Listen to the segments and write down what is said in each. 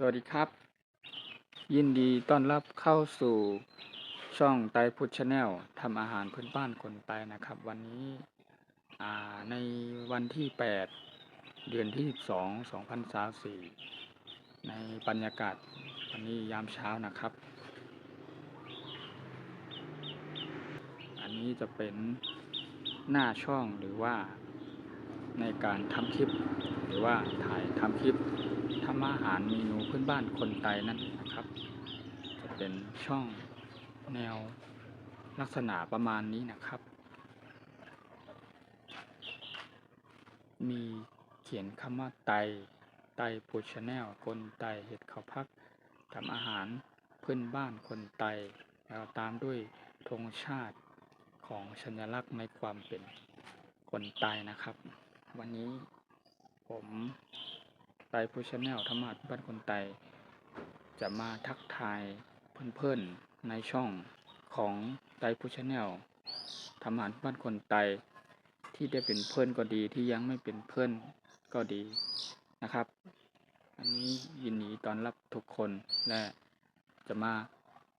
สวัสดีครับ ยินดีต้อนรับเข้าสู่ช่องไตพุทธชาแนลทำอาหารพื้นบ้านคนไตนะครับ วันนี้ในวันที่ 8 เดือนที่ 12 2024ในบรรยากาศวันนี้ยามเช้านะครับ อันนี้จะเป็นหน้าช่องหรือว่าในการทำคลิป หรือว่าถ่ายทำคลิป ทำอาหารเมนูพื้นบ้านคนไทยนั่นนะครับ จะเป็นช่องแนวลักษณะประมาณนี้นะครับ มีเขียนคำว่าไต ไตปูชแนลคนไตเห็ดเขาพักทำอาหารพื้นบ้านคนไต แล้วตามด้วยธงชาติของสัญลักษณ์ในความเป็นคนไตนะครับ วันนี้ผม ไตพูชแนลธรรมะบ้านคนไต จะมาทักทายเพื่อนๆในช่องของไตพูชแนลธรรมะบ้านคนไต ที่ได้เป็นเพื่อนก็ดีที่ยังไม่เป็นเพื่อนก็ดีนะครับ อันนี้ยินดีตอนรับทุกคนและจะมา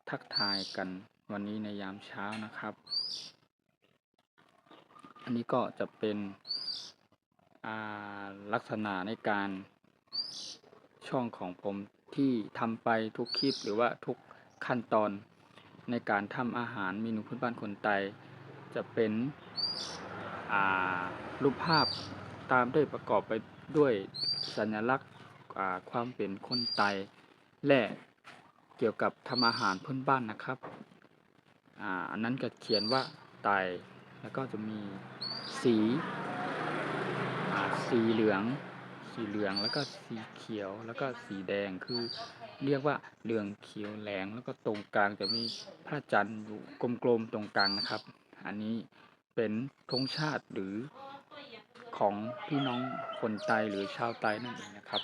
ทักทายกันวันนี้ในยามเช้านะครับ อันนี้ก็จะเป็นอาลักษณะในการ ช่องของผมที่ทำไปทุกคลิปหรือว่าทุกขั้นตอนในการทำอาหารเมนูพื้นบ้านคนไทยจะเป็นรูปภาพตามด้วยประกอบไปด้วยสัญลักษณ์ความเป็นคนไทยและเกี่ยวกับทำอาหารพื้นบ้านนะครับอันนั้นก็เขียนว่าไตแล้วก็จะมีสีสีเหลือง สีเหลืองแล้วก็สีเขียวแล้วก็สีแดงคือ เรียกว่าเหลืองเขียวแหลงแล้วก็ตรงกลางจะมีพระจันทร์อยู่กลมๆตรงกลางนะครับ อันนี้เป็นธงชาติหรือของพี่น้องคนไตหรือชาวไตนั่นเองนะครับ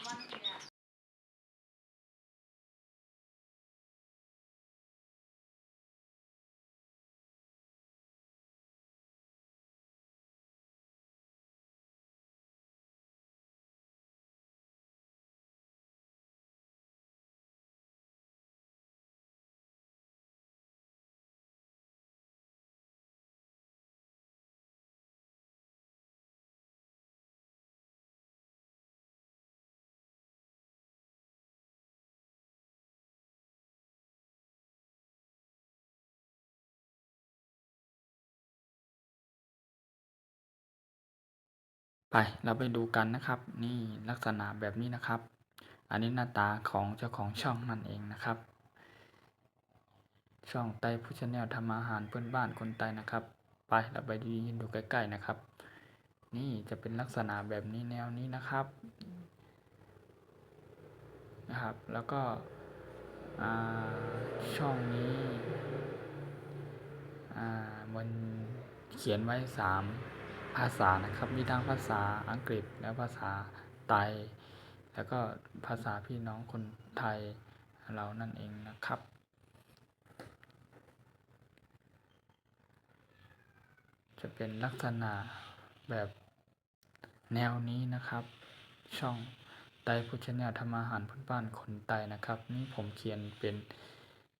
ไปเราไปดูกันนะครับ นี่ลักษณะแบบนี้นะครับ อันนี้หน้าตาของเจ้าของช่องนั่นเองนะครับ ช่องไตผู้ชแนลทำอาหารเพื่อนบ้านคนไตนะครับ ไปเราไปดูยินดูใกล้ ๆนะครับ นี่จะเป็นลักษณะแบบนี้แนวนี้นะครับนะครับ แล้วก็ช่องนี้อ่ามันเขียนไว้สาม ภาษานะครับ มีทั้งภาษาอังกฤษและภาษาไทย แล้วก็ภาษาพี่น้องคนไทยเรานั่นเองนะครับ จะเป็นลักษณะแบบแนวนี้นะครับ ช่องไตพุทธแนลทำอาหารพื้นบ้านคนไตนะครับ นี่ผมเขียนเป็น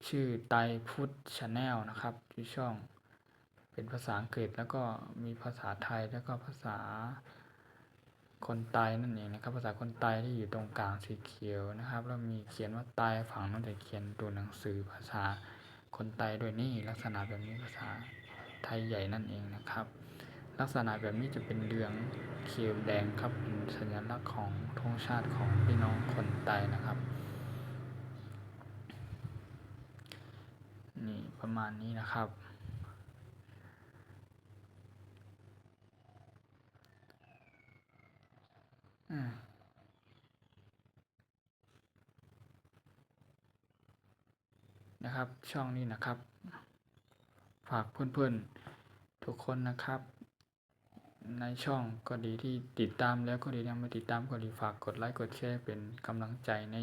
ชื่อไตพุทธชาแนลนะครับที่ช่อง เป็นภาษาอังกฤษแล้วก็มีภาษาไทยแล้วก็ภาษาคนไตนั่นเองนะครับ ภาษาคนไตที่อยู่ตรงกลางสีเขียวนะครับ แล้วมีเขียนว่าไตฝั่งนั้นจะเขียนตัวหนังสือภาษาคนไตด้วยนี่ลักษณะแบบนี้ภาษาไทยใหญ่นั่นเองนะครับ ลักษณะแบบนี้จะเป็นเหลืองเขียวแดงครับเป็นสัญลักษณ์ของธงชาติของพี่น้องคนไตนะครับนี่ประมาณนี้นะครับ นะครับ ช่องนี้นะครับ ฝากเพื่อนๆทุกคนนะครับ ในช่องก็ดีที่ติดตามแล้วก็ดียังไม่ติดตามก็ดีฝากกดไลค์กดแชร์เป็นกำลังใจใน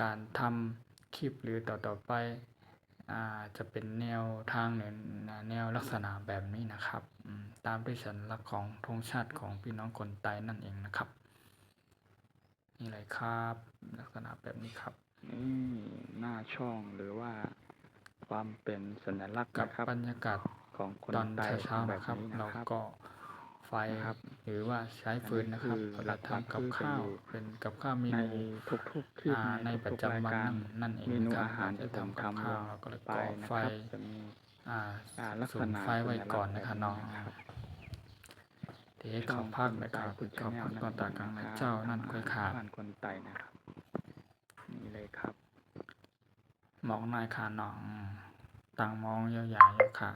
การทำคลิปหรือต่อๆไปอาจะเป็นแนวทางหรือแนวลักษณะแบบนี้นะครับตามด้วยสัญลักษณ์ของธงชาติของพี่น้องคนไทยนั่นเองนะครับ นี่เลยครับ ลักษณะแบบนี่ครับ นี่หน้าช่องหรือว่า ความเป็นสัญลักษณ์กับนะครับบรรยากาศของคนตอนไทยเช้าๆแบบนะครับ นี้เรานะครับ ก็ไฟนะครับหรือว่าใช้ฟืนนะครับอันนี้คือเราทำกับหลักๆข้าวคือ เป็นกับข้าวเมในนูทุกๆคลิปอ่าในในประทุกๆจำรายวันการนั่นนั่นเองเมนูครับอาหารจะที่ผมทำกับทำข้าลวงเราก็เลยไปก่อนะไฟครับจะมี อ่าอ่าลักสูษงณะไฟไว้ก่อนนะคะน้องแบบเดี๋ยวเขาพักเลยครับคุณเขาพักตอนตากลางนะเจ้านั่นค่อยขาด บ้านคนไตนะครับนี่ เลยครับ มองนายขาหนอง ต่างมองยาวๆค่ะ